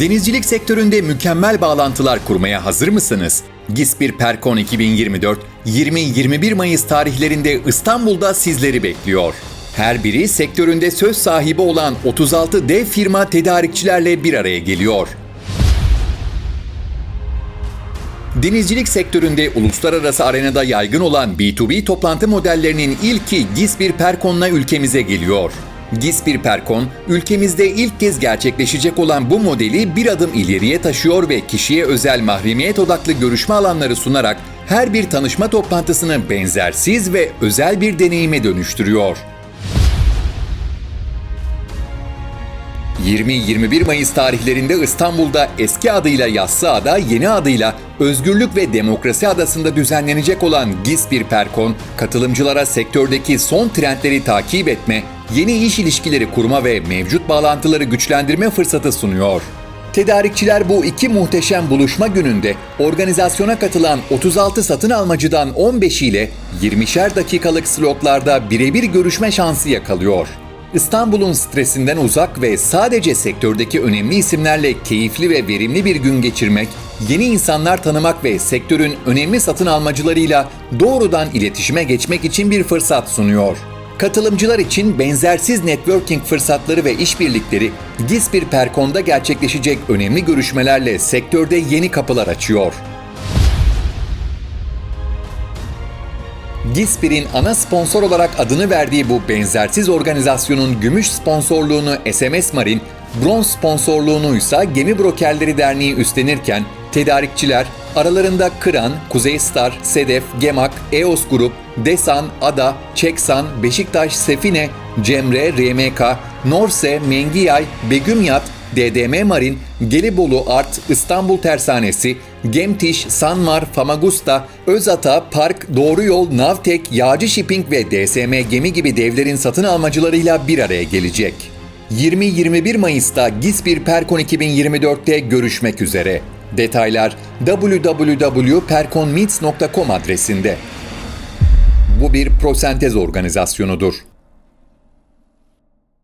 Denizcilik sektöründe mükemmel bağlantılar kurmaya hazır mısınız? Gispir Perkon 2024 20-21 Mayıs tarihlerinde İstanbul'da sizleri bekliyor. Her biri sektöründe söz sahibi olan 36 dev firma tedarikçilerle bir araya geliyor. Denizcilik sektöründe uluslararası arenada yaygın olan B2B toplantı modellerinin ilki Gispir Perkon'la ülkemize geliyor. Gispir Perkon, ülkemizde ilk kez gerçekleşecek olan bu modeli bir adım ileriye taşıyor ve kişiye özel mahremiyet odaklı görüşme alanları sunarak her bir tanışma toplantısını benzersiz ve özel bir deneyime dönüştürüyor. 20-21 Mayıs tarihlerinde İstanbul'da eski adıyla Yassıada, yeni adıyla Özgürlük ve Demokrasi Adası'nda düzenlenecek olan Gispir Perkon, katılımcılara sektördeki son trendleri takip etme, yeni iş ilişkileri kurma ve mevcut bağlantıları güçlendirme fırsatı sunuyor. Tedarikçiler bu iki muhteşem buluşma gününde organizasyona katılan 36 satın almacıdan 15 ile 20'şer dakikalık slotlarda birebir görüşme şansı yakalıyor. İstanbul'un stresinden uzak ve sadece sektördeki önemli isimlerle keyifli ve verimli bir gün geçirmek, yeni insanlar tanımak ve sektörün önemli satın almacılarıyla doğrudan iletişime geçmek için bir fırsat sunuyor. Katılımcılar için benzersiz networking fırsatları ve işbirlikleri Gispir Perkon'da gerçekleşecek önemli görüşmelerle sektörde yeni kapılar açıyor. Gispir'in ana sponsor olarak adını verdiği bu benzersiz organizasyonun gümüş sponsorluğunu SMS Marin, bronz sponsorluğunu ise Gemi Brokerleri Derneği üstlenirken tedarikçiler aralarında Kıran, Kuzey Star, Sedef, Gemak, EOS Grup, Desan, Ada, Çeksan, Beşiktaş, Sefine, Cemre, RMK, Norse, Mengiyay, Begümyat, DDM Marin, Gelibolu Art, İstanbul Tersanesi, Gemtiş, Sanmar, Famagusta, Özata, Park, Doğru Yol, Navtek, Yağcı Shipping ve DSM Gemi gibi devlerin satın almacılarıyla bir araya gelecek. 20-21 Mayıs'ta Gispir Perkon 2024'te görüşmek üzere. Detaylar www.perkonmeets.com adresinde. Bu bir prosentez organizasyonudur.